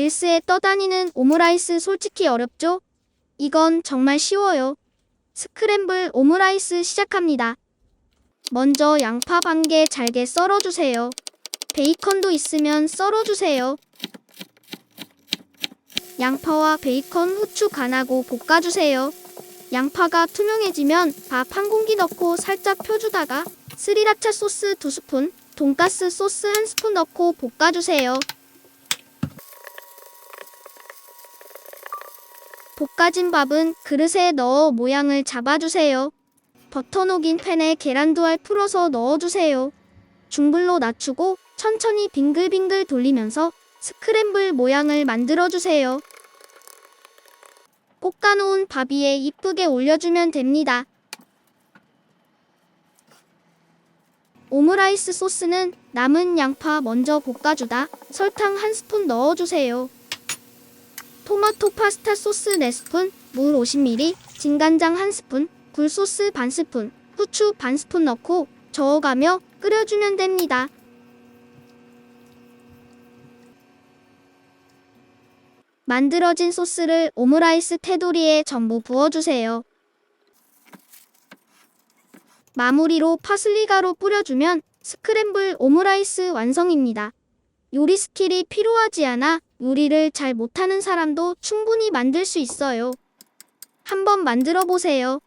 릴스에 떠다니는 오므라이스 솔직히 어렵죠? 이건 정말 쉬워요. 스크램블 오므라이스 시작합니다. 먼저 양파 반 개 잘게 썰어주세요. 베이컨도 있으면 썰어주세요. 양파와 베이컨, 후추 간하고 볶아주세요. 양파가 투명해지면 밥 한 공기 넣고 살짝 펴주다가 스리라차 소스 2스푼, 돈가스 소스 1스푼 넣고 볶아주세요. 볶아진 밥은 그릇에 넣어 모양을 잡아주세요. 버터 녹인 팬에 계란 두 알 풀어서 넣어주세요. 중불로 낮추고 천천히 빙글빙글 돌리면서 스크램블 모양을 만들어주세요. 볶아놓은 밥 위에 이쁘게 올려주면 됩니다. 오므라이스 소스는 남은 양파 먼저 볶아주다 설탕 한 스푼 넣어주세요. 토마토 파스타 소스 4스푼, 물 50ml, 진간장 1스푼, 굴소스 반 스푼, 후추 반 스푼 넣고 저어가며 끓여주면 됩니다. 만들어진 소스를 오므라이스 테두리에 전부 부어주세요. 마무리로 파슬리 가루 뿌려주면 스크램블 오므라이스 완성입니다. 요리 스킬이 필요하지 않아 요리를 잘 못하는 사람도 충분히 만들 수 있어요. 한번 만들어 보세요.